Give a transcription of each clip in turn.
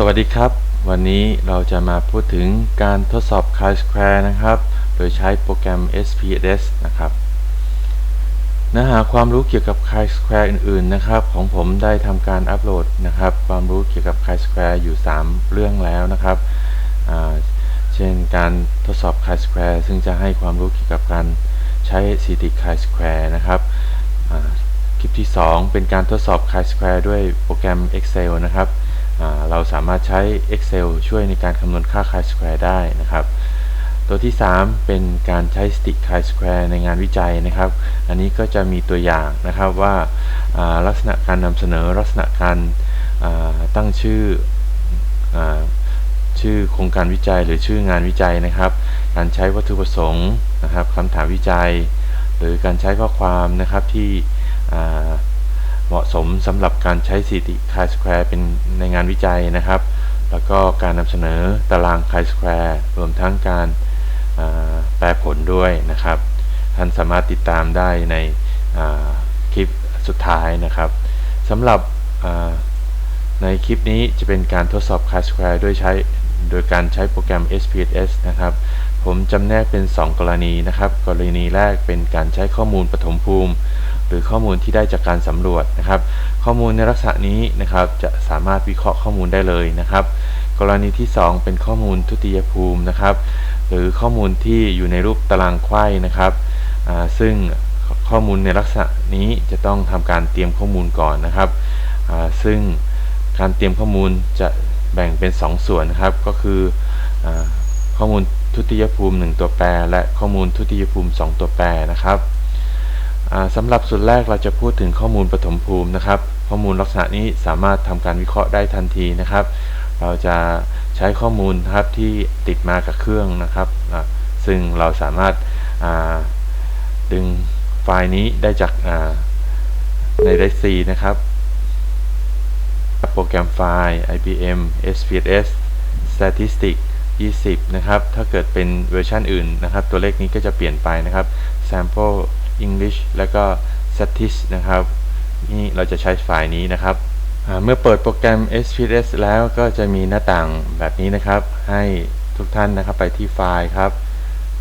สวัสดีครับ วันนี้เราจะมาพูดถึงการทดสอบ chi-square นะครับ โดยใช้โปรแกรม SPSS นะครับ เนื้อหาความรู้เกี่ยวกับ chi-square อื่น ๆ นะครับ ของผมได้ทำการอัปโหลดนะครับ ความรู้เกี่ยวกับ chi-square อยู่ 3 เรื่องแล้วนะครับ เช่นการทดสอบ chi-square ซึ่งจะให้ความรู้เกี่ยวกับการใช้สถิติ chi-square นะครับคลิปที่ 2 เป็นการทดสอบ chi-square ด้วยโปรแกรม Excel นะครับ เราสามารถใช้ Excel ช่วยในการคำนวณค่า chi-square ได้นะครับ ตัวที่ 3 เป็นการใช้สติ chi-square ในงานวิจัยนะครับ อันนี้ก็จะมีตัวอย่างนะครับว่าลักษณะการนำเสนอลักษณะการตั้งชื่ออชื่อโครงการวิจัยหรือชื่องานวิจัยนะครับ การใช้วัตถุประสงค์นะครับคำถามวิจัย หรือการใช้ข้อความนะครับที่ เหมาะสมสำหรับการใช้สถิติ chi-square เป็นในงานวิจัยนะครับ แล้วก็การนำเสนอตาราง chi-square รวมทั้งการาแปลผลด้วยนะครับ ท่านสามารถติดตามได้ในคลิปสุดท้ายนะครับสำหรับในคลิปนี้จะเป็นการทดสอบ chi-square ด้วยใช้โดยการใช้โปรแกรม SPSS นะครับ ผมจำแนกเป็น 2 กรณีนะครับ กรณีแรกเป็นการใช้ข้อมูลปฐมภูมิ หรือข้อมูลที่ได้จากการสำรวจนะครับ ข้อมูลในลักษณะนี้นะครับ จะสามารถวิเคราะห์ข้อมูลได้เลยนะครับ กรณีที่ 2 เป็นข้อมูลทุติยภูมินะครับ หรือข้อมูลที่อยู่ในรูปตารางไขว้นะครับซึ่งข้อมูลในลักษณะนี้จะต้องทำการเตรียมข้อมูลก่อนนะครับ ซึ่งการเตรียมข้อมูลจะแบ่งเป็น2ส่วนนะครับ ก็คืออข้อมูลทุติยภูมิ 1 ตัวแปร และข้อมูลทุติยภูมิ 2 ตัวแปรนะครับ สำหรับส่วนแรกเราจะพูดถึงข้อมูลปฐมภูมินะครับ ข้อมูลลักษณะนี้สามารถทำการวิเคราะห์ได้ทันทีนะครับ เราจะใช้ข้อมูลนะครับที่ติดมากับเครื่องนะครับ ซึ่งเราสามารถาดึงไฟล์นี้ได้จากาในไดซีนะครับ โปรแกรมไฟล์ IBM SPSS Statistic 20 นะครับ ถ้าเกิดเป็นเวอร์ชันอื่นนะครับ ตัวเลขนี้ก็จะเปลี่ยนไปนะครับ Sample English แล้วก็ Statis นะครับ นี่เราจะใช้ไฟล์นี้นะครับ เมื่อเปิดโปรแกรม SPSS แล้วก็จะมีหน้าต่างแบบนี้นะครับ ให้ทุกท่านนะครับไปที่ไฟล์ครับ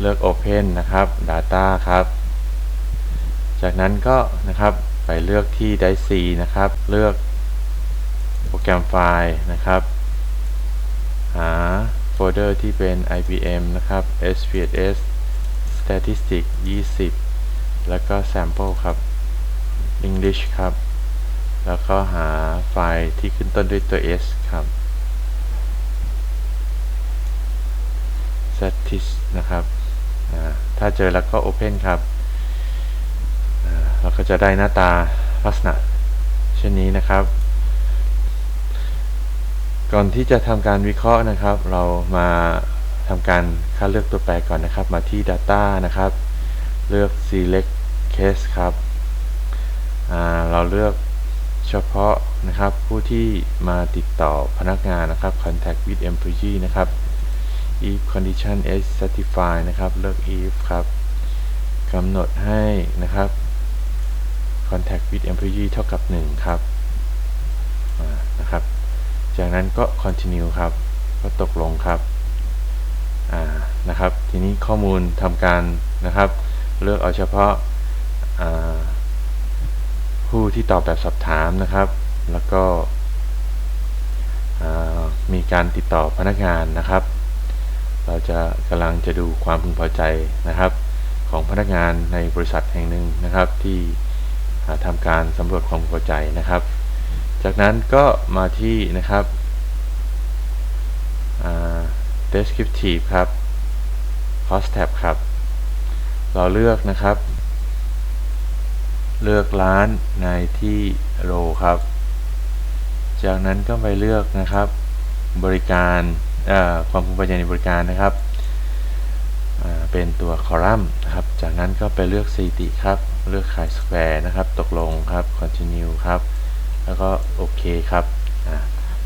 เลือก Open นะครับ Data ครับ จากนั้นก็นะครับไปเลือกที่ Drive C นะครับ เลือกโปรแกรมไฟล์นะครับ หาโฟลเดอร์ที่เป็น IBM นะครับ SPSS Statistic 20 แล้วก็ Sample ครับ English ครับ แล้วก็หาไฟล์ที่ขึ้นต้นด้วยตัว S ครับ Statis นะครับถ้าเจอแล้วก็ Open ครับเราก็จะได้หน้าตาลักษณะเช่นนี้นะครับ ก่อนที่จะทำการวิเคราะห์นะครับ เรามาทำการคัดเลือกตัวแปรก่อนนะครับ มาที่ Data นะครับ เลือก Select Case ครับ เราเลือกเฉพาะนะครับผู้ที่มาติดต่อพนักงานนะครับ Contact with Employee นะครับ if condition is satisfied นะครับ เลือก if ครับกำหนดให้นะครับ contact with employee เท่ากับ 1 ครับนะครับ จากนั้นก็ continue ครับ ก็ตกลงครับนะครับ ทีนี้ข้อมูลทำการนะครับ เลือกเอาเฉพาะาผู้ที่ตอบแบบสอบถามนะครับ แล้วก็มีการติดต่อพนักงานนะครับ เราจะกำลังจะดูความพึงพอใจนะครับ ของพนักงานในบริษัทแห่งหนึ่งนะครับ ที่อ่าทำการสำรวจความพึงพอใจนะครับ จากนั้นก็มาที่นะครับ descriptive ครับ cost tab ครับ เราเลือกนะครับ เลือกร้านในที่ row ครับ จากนั้นก็ไปเลือกนะครับ บริการความพึงพอใจในบริการนะครับ เป็นตัวคอลัมน์นะครับ จากนั้นก็ไปเลือกสถิติครับ เลือก chi square นะครับ ตกลงครับ continue ครับ แล้วก็โอเคครับ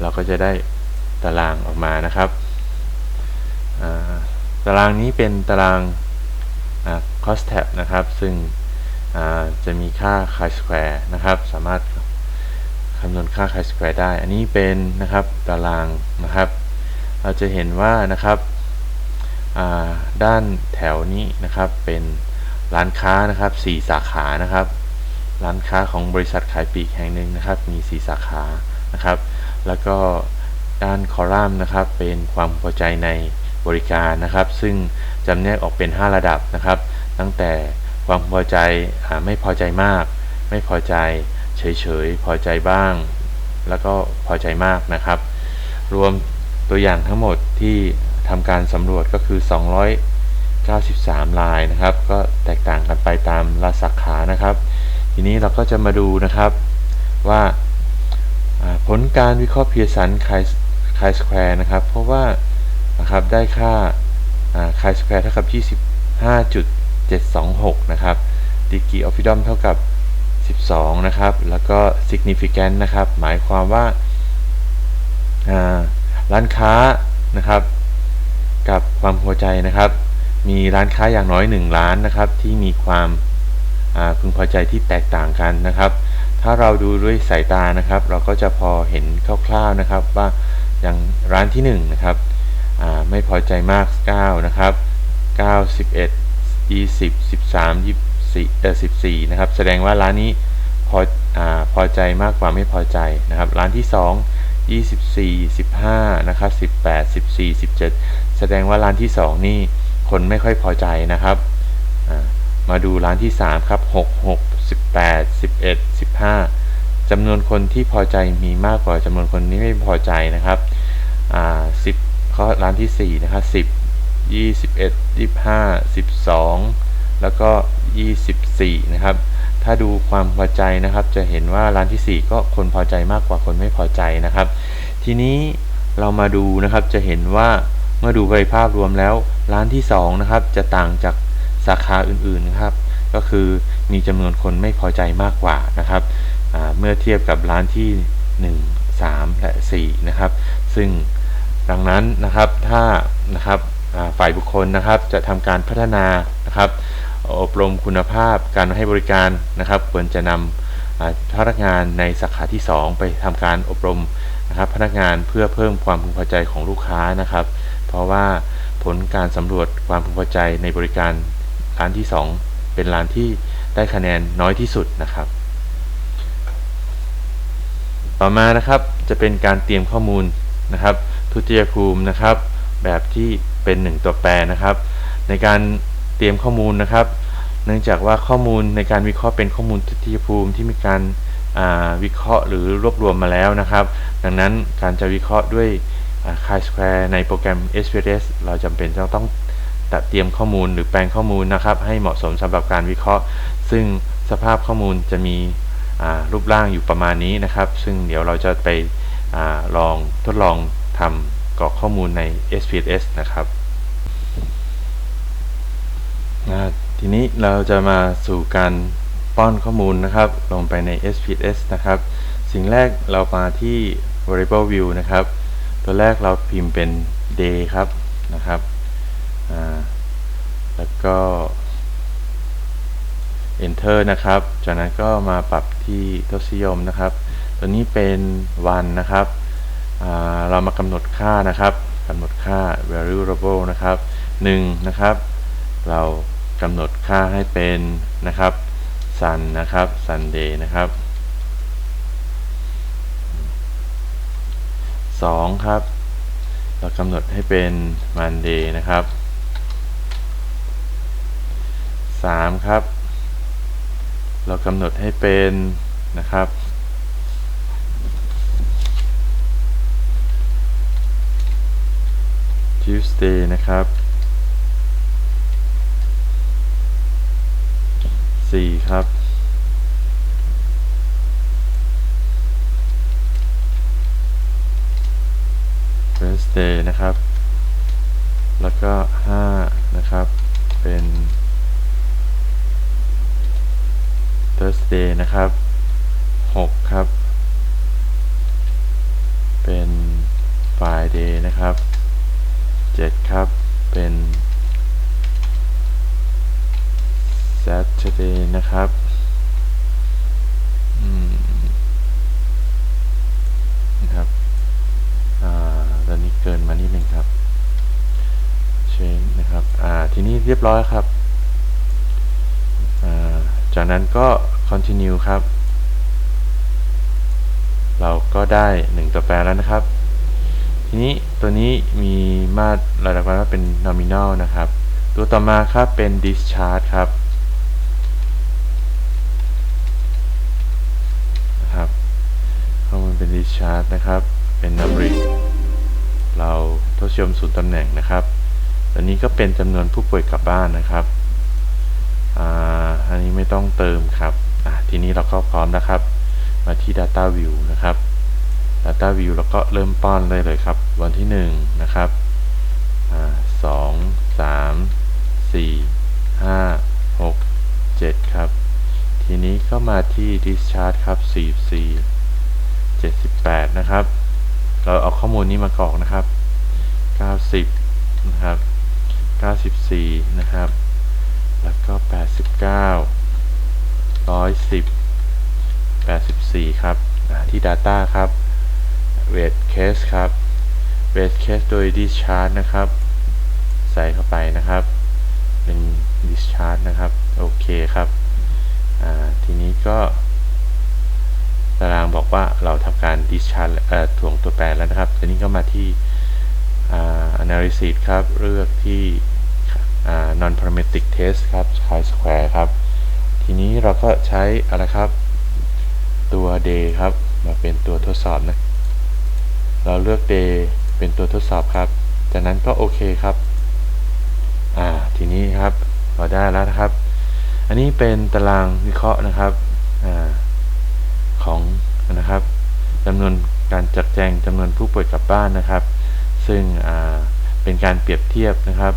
เราก็จะได้ตารางออกมานะครับาตารางนี้เป็นตารางา cost tab นะครับ ซึ่งจะมีค่า chi square นะครับ สามารถคคำนวณค่า chi square ได้ อันนี้เป็นนะครับตารางนะครับ เราจะเห็นว่านะครับด้านแถวนี้นะครับเป็นร้านค้านะครับ 4 สาขานะครับ ร้านค้าของบริษัทขายปลีกแห่งหนึ่งนะครับ มี 4 สาขานะครับ แล้วก็ด้านคอลัมน์นะครับ เป็นความพอใจในบริการนะครับ ซึ่งจำแนกออกเป็น 5 ระดับนะครับ ตั้งแต่ความพอใจไม่พอใจมาก ไม่พอใจเฉยๆ พอใจบ้าง แล้วก็พอใจมากนะครับ รวมตัวอย่างทั้งหมดที่ทำการสำรวจก็คือ 293 ลายนะครับ ก็แตกต่างกันไปตามละสาขานะครับ ทีนี้เราก็จะมาดูนะครับว่าผลการวิเคราะห์เพียสันไคสแควร์นะครับ เพราะว่านะครับได้ค่าไคสแควร์เท่ากับ 726 นะครับดีกรีออฟฟิดอมเท่ากับ 12 นะครับ แล้วก็ significant นะครับ หมายความว่าร้านค้านะครับ กับความพอใจนะครับ มีร้านค้าอย่างน้อย 1 ร้านนะครับ ที่มีความพึงพอใจที่แตกต่างกันนะครับ ถ้าเราดูด้วยสายตานะครับ เราก็จะพอเห็นคร่าวๆนะครับ ว่าอย่างร้านที่1นะครับไม่พอใจมาก 9 นะครับ 9 11 20 13 24เอ่อ14 นะครับ แสดงว่าร้านนี้พออพอใจมากกว่าไม่พอใจนะครับ ร้านที่ 2 24 15 นะครับ 18 14 17 แสดงว่าร้านที่ 2 นี่คนไม่ค่อยพอใจนะครับมาดูร้านที่ 3 ครับ 6 6 18 11 15จำนวนคนที่พอใจมีมากกว่าจำนวนคนที่ไม่พอใจนะครับ 10ข้อร้านที่ 4 นะครับ 10 21 25 12แล้วก็24นะครับ ถ้าดูความพอใจนะครับ จะเห็นว่าร้านที่ 4 ก็คนพอใจมากกว่าคนไม่พอใจนะครับ ทีนี้เรามาดูนะครับจะเห็นว่าเมื่อดูไปภาพรวมแล้ว ร้านที่2นะครับจะต่างจากสาขาอื่นๆนะครับ ก็คือมีจำนวนคนไม่พอใจมากกว่านะครับเมื่อเทียบกับร้านที่ 1 3 และ4นะครับ ซึ่งดังนั้นนะครับถ้านะครับ ฝ่ายบุคคลนะครับ จะทำการพัฒนานะครับ อบรมคุณภาพการให้บริการนะครับ ควรจะนำพนักงานในสาขาที่ 2 ไปทำการอบรมนะครับ พนักงานเพื่อเพิ่มความพึงพอใจของลูกค้านะครับ เพราะว่าผลการสำรวจความพึงพอใจในบริการร้านที่ 2 เป็นร้านที่ได้คะแนนน้อยที่สุดนะครับ ต่อมานะครับจะเป็นการเตรียมข้อมูลนะครับ ทุติยภูมินะครับ แบบที่ เป็น 1 ตัวแปรนะครับ ในการเตรียมข้อมูลนะครับ เนื่องจากว่าข้อมูลในการวิเคราะห์เป็นข้อมูลทุติภูมิที่มีการวิเคราะห์หรือรวบรวมมาแล้วนะครับ ดังนั้นการจะวิเคราะห์ด้วย chi-square ในโปรแกรม SPSS เราจำเป็นจะต้องตัดเตรียมข้อมูลหรือแปลงข้อมูลนะครับ ให้เหมาะสมสำหรับการวิเคราะห์ ซึ่งสภาพข้อมูลจะมีรูปร่างอยู่ประมาณนี้นะครับ ซึ่งเดี๋ยวเราจะไปอลองทดลองทำ กรอกข้อมูลใน SPSS นะครับทีนี้เราจะมาสู่การป้อนข้อมูลนะครับ ลงไปใน SPSS นะครับ สิ่งแรกเรามาที่ variable view นะครับ ตัวแรกเราพิมพ์เป็น day ครับนะครับแล้วก็ enter นะครับ จากนั้นก็มาปรับที่ทศนิยมนะครับ ตัวนี้เป็นวันนะครับ เรามากำหนดค่านะครับกำหนดค่า variable นะครับ1นะครับ เรากำหนดค่าให้เป็นนะครับ sun นะครับ sunday นะครับ2ครับ เรากำหนดให้เป็น monday นะครับ3ครับ เรากำหนดให้เป็นนะครับ Tuesday นะครับ 4 ครับ Wednesday นะครับ แล้วก็ 5 นะครับ เป็น Thursday นะครับ 6 ครับ เป็น Friday นะครับ 7 ครับ เป็น Saturday นะครับนะครับอตอนนี้เกินมานิดนึงครับใช่นะครับ อ่า ทีนี้เรียบร้อยครับ อ่า จากนั้นก็ continue ครับ เราก็ได้ 1 ตัวแปรแล้วนะครับ ทีนี้ตัวนี้มีมาตรระดับว่าเป็น nominal นะครับ ตัวต่อมาครับเป็น discharge ครับนะครับข้อมูลเป็น discharge นะครับ เป็น numeric เราทศนิยมศูนย์ตำแหน่งนะครับ ตัวนี้ก็เป็นจำนวนผู้ป่วยกลับบ้านนะครับอ่าอันนี้ไม่ต้องเติมครับทีนี้เราก็พร้อมนะครับ มาที่ Data View นะครับ Data View แล้วก็เริ่มป้อนเลยเลยครับ วันที่ 1 นะครับสองสามสี่ห้าหกเจ็ดครับ ทีนี้ก็มาที่ Discharge ครับ44 78 นะครับ เราเอาข้อมูลนี้มากรอกนะครับ 90 นะครับ 94 นะครับ แล้วก็ 89 110 84 ครับที่ Data ครับ Weight Case ครับ Weight Case โดย Discharge นะครับ ใส่เข้าไปนะครับเป็น Discharge นะครับ โอเคครับทีนี้ก็ตารางบอกว่าเราทำการ discharge ถ่วงตัวแปรแล้วนะครับ ทีนี้ก็มาที่ analysis ครับ เลือกที่ non parametric test ครับ chi square ครับ ทีนี้เราก็ใช้อะไรครับ ตัว day ครับ มาเป็นตัวทดสอบนะ เราเลือก day เป็นตัวทดสอบครับ จากนั้นก็โอเคครับ อ่า ทีนี้ครับเราได้แล้วนะครับ อันนี้เป็นตารางวิเคราะห์นะครับ อ่า ของนะครับจำนวนการจัดแจงจำนวนผู้ป่วยกลับบ้านนะครับ ซึ่งเป็นการเปรียบเทียบนะครับ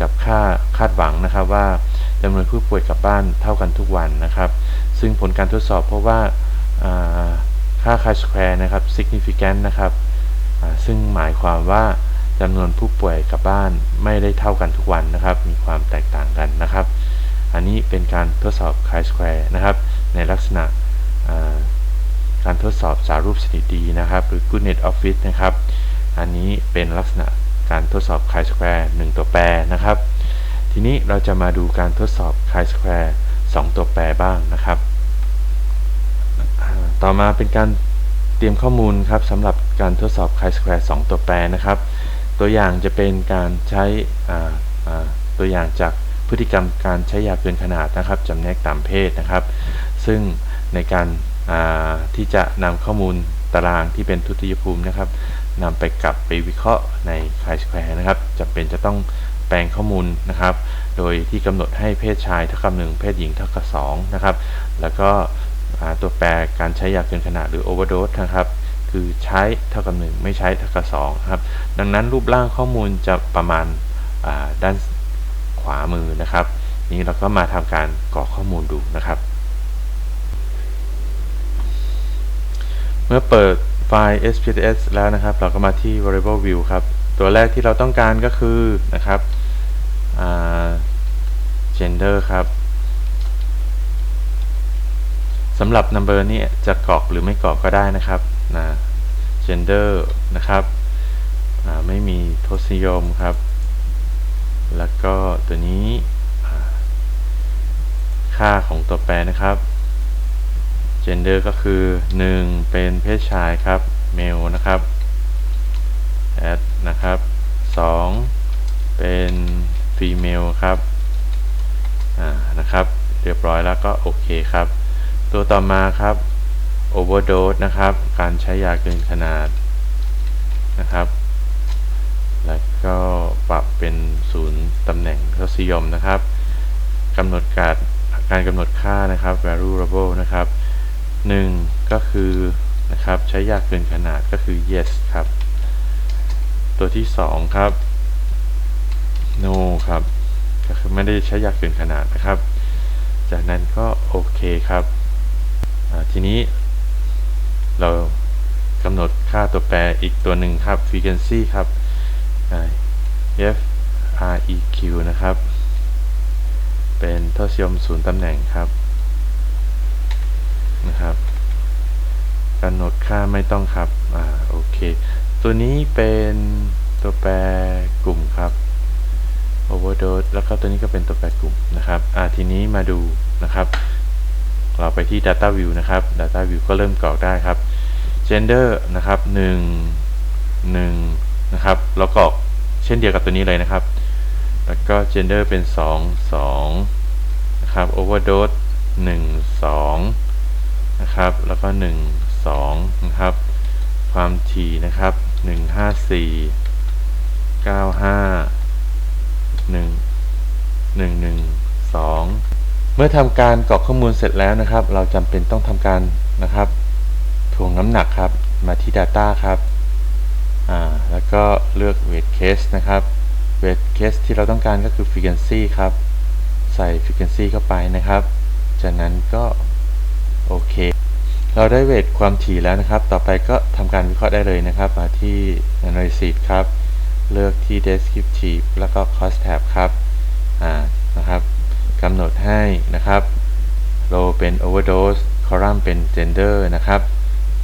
กับค่าคาดหวังนะครับว่าจำนวนผู้ป่วยกลับบ้านเท่ากันทุกวันนะครับ ซึ่งผลการทดสอบเพราะว่า ค่าคาสแควร์นะครับ significant นะครับ ซึ่งหมายความว่าจำนวนผู้ป่วยกลับบ้านไม่ได้เท่ากันทุกวันนะครับ มีความแตกต่างกันนะครับ อันนี้เป็นการทดสอบ chi-square นะครับ ในลักษณะการทดสอบสารูปสถิตินะครับ หรือ Goodnet Office นะครับ อันนี้เป็นลักษณะการทดสอบ chi-square 1 ตัวแปรนะครับ ทีนี้เราจะมาดูการทดสอบ chi-square 2 ตัวแปรบ้างนะครับ ต่อมาเป็นการเตรียมข้อมูลครับสำหรับการทดสอบ chi-square 2 ตัวแปรนะครับ ตัวอย่างจะเป็นการใช้ตัวอย่างจากพฤติกรรมการใช้ยาเกินขนาดนะครับจำแนกตามเพศนะครับ ซึ่งในการที่จะนำข้อมูลตารางที่เป็นทุติยภูมินะครับนำไปกลับไปวิเคราะห์ในคายสแควร์นะครับจำเป็นจะต้องแปลงข้อมูลนะครับ โดยที่กำหนดให้เพศชายเท่ากับหนึ่งเพศหญิงเท่ากับ2นะครับ แล้วก็ ตัวแปรการใช้ยาเกินขนาดหรือโอเวอร์โดสนะครับคือใช้เท่ากับ 1 ไม่ใช้เท่ากับ2ครับดังนั้นรูปร่างข้อมูลจะประมาณด้านขวามือนะครับ นี้เราก็มาทำการกรอกข้อมูลดูนะครับ เมื่อเปิดไฟล์ SPSS แล้วนะครับ เราก็มาที่ variable view ครับ ตัวแรกที่เราต้องการก็คือนะครับ gender ครับ สำหรับ number นี้จะกรอกหรือไม่กรอกก็ได้นะครับนะ gender นะครับไม่มีทศนิยมครับ แล้วก็ตัวนี้ค่าของตัวแปรนะครับ gender ก็คือ 1 เป็นเพศชายครับ male นะครับ add นะครับ 2 เป็น female ครับ อ่า นะครับ เรียบร้อยแล้วก็โอเคครับ ตัวต่อมาครับ overdose นะครับ การใช้ยาเกินขนาดนะครับ แล้วก็ปรับเป็นศูนย์ตำแหน่งทศนิยมนะครับกำหนดการการกำหนดค่านะครับ variable นะครับ 1 ก็คือนะครับใช้ยากเกินขนาดก็คือ yes ครับ ตัวที่ 2 ครับ no ครับ ก็คือไม่ได้ใช้ยากเกินขนาดนะครับ จากนั้นก็โอเคครับ ทีนี้เรากำหนดค่าตัวแปรอีกตัวหนึ่งครับ frequency ครับ f r e q นะครับ เป็นทศนิยมศูนย์ตำแหน่งครับนะครับกำหนดค่าไม่ต้องครับอ่าโอเคตตัวนี้เป็นตัวแปรกลุ่มครับ overdose แล้วก็ตัวนี้ก็เป็นตัวแปรกลุ่มนะครับอ่าทีนี้มาดูนะครับ เราไปที่ data view นะครับ data view ก็เริ่มกรอกได้ครับ gender นะครับ1 1นะครับแล้วก็เช่นเดียวกับตัวนี้เลยนะครับ แล้วก็ gender เป็น 2 2นะครับ overdose 1 2นะครับแล้วก็ 1 2นะครับ ความถี่นะครับ 154 95 1 1 1 2 เมื่อทำการกรอกข้อมูลเสร็จแล้วนะครับ เราจำเป็นต้องทำการนะครับถ่วงน้ำหนักครับมาที่ Data ครับอ่าแล้วก็เลือก Weight Case นะครับ Weight Case ที่เราต้องการก็คือ Frequency ครับ ใส่ Frequency เข้าไปนะครับ จากนั้นก็โอเค เราได้เวทความถี่แล้วนะครับ ต่อไปก็ทำการวิเคราะห์ได้เลยนะครับ มาที่ Analysis ครับ เลือกที่ Descriptive แล้วก็ Cost Tab ครับอ่านะครับ กำหนดให้นะครับ row เป็น overdose column เป็น gender นะครับ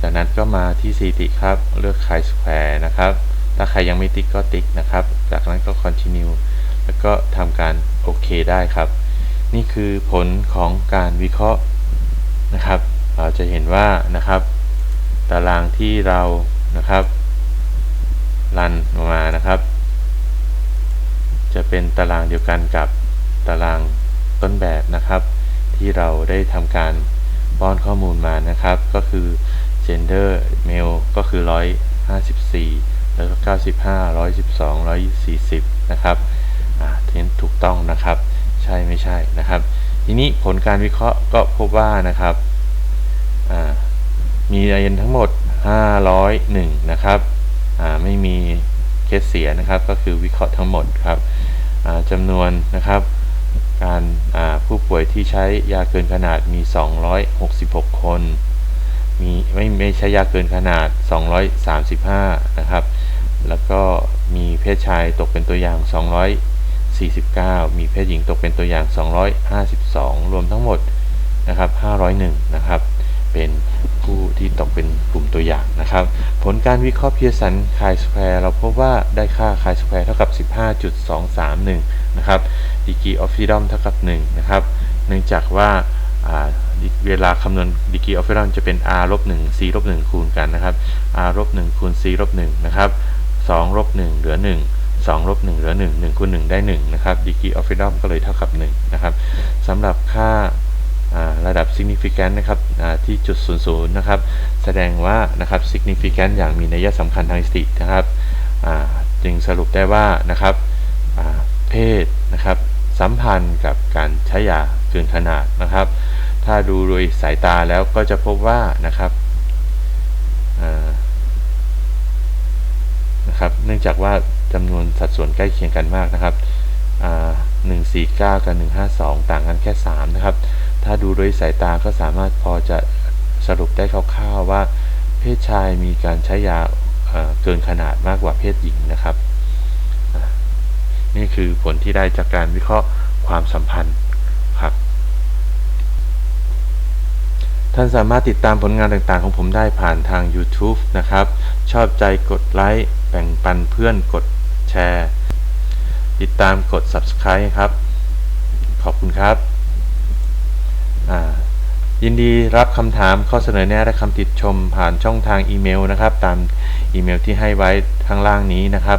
จากนั้นก็มาที่ c ติครับ เลือก chi square นะครับ ถ้าใครยังไม่ติ๊กก็ติ๊กนะครับ จากนั้นก็ continue แล้วก็ทำการโอเคได้ครับ นี่คือผลของการวิเคราะห์นะครับ เราจะเห็นว่านะครับ ตารางที่เรานะครับรันออกมานะครับ จะเป็นตารางเดียวกันกับตาราง ต้นแบบนะครับ ที่เราได้ทำการป้อนข้อมูลมานะครับ ก็คือ gender male ก็คือ 154 แล้วก็ 95 112 140 นะครับอ่าทีนี้ถูกต้องนะครับ ใช่ไม่ใช่นะครับ ทีนี้ผลการวิเคราะห์ก็พบว่านะครับอ่ามีรายเนทั้งหมด 501 นะครับอ่าไม่มีเคสเสียนะครับ ก็คือวิเคราะห์ทั้งหมดครับจำนวนนะครับ การผู้ป่วยที่ใช้ยาเกินขนาดมี 266 คน มีไม่ไม่ใช้ยาเกินขนาด 235 นะครับ แล้วก็มีเพศชายตกเป็นตัวอย่าง 249 มีเพศหญิงตกเป็นตัวอย่าง 252 รวมทั้งหมดนะครับ 501 นะครับ เป็นผู้ที่ตกเป็นกลุ่มตัวอย่างนะครับ ผลการวิเคราะห์เพียสันคายสแควร์เราพบว่าได้ค่าคายสแควร์เท่ากับ 15.231 นะครับดีกรีออฟฟิดอมเท่ากับ1นะครับเนื่องจากว่าเวลาคำนวณดีกรีออฟฟิดอมจะเป็น r ลบ1 c ลบ1คูณกันนะครับ r ลบ1คูณ c ลบ1นะครับ2ลบ1เหลือ 1 2ลบ1เหลือ 1 1คูณ1ได้ 1 นะครับดีกรีออฟฟิดอมก็เลยเท่ากับ 1 นะครับสำหรับค่าระดับ significant นะครับที่จุด 00 นะครับ แสดงว่านะครับ significant อย่างมีนัยสำคัญทางสตินะครับจึงสรุปได้ว่านะครับ เพศนะครับ สัมพันธ์กับการใช้ยาเกินขนาดนะครับ ถ้าดูโดยสายตาแล้วก็จะพบว่านะครับนะครับ เนื่องจากว่าจำนวนสัดส่วนใกล้เคียงกันมากนะครับ149 กับ 152 ต่างกันแค่ 3 นะครับ ถ้าดูโดยสายตาก็สามารถพอจะสรุปได้คร่าวๆว่า เพศชายมีการใช้ยาเกินขนาดมากกว่าเพศหญิงนะครับ นี่คือผลที่ได้จากการวิเคราะห์ความสัมพันธ์ครับ ท่านสามารถติดตามผลงานต่างๆ ของผมได้ผ่านทาง YouTube นะครับ ชอบใจกดไลค์แบ่งปันเพื่อนกดแชร์ ติดตามกด Subscribe ครับ ขอบคุณครับ ยินดีรับคำถามข้อเสนอแนะและคำติดชมผ่านช่องทางอีเมลนะครับ ตามอีเมลที่ให้ไว้ข้างล่างนี้นะครับ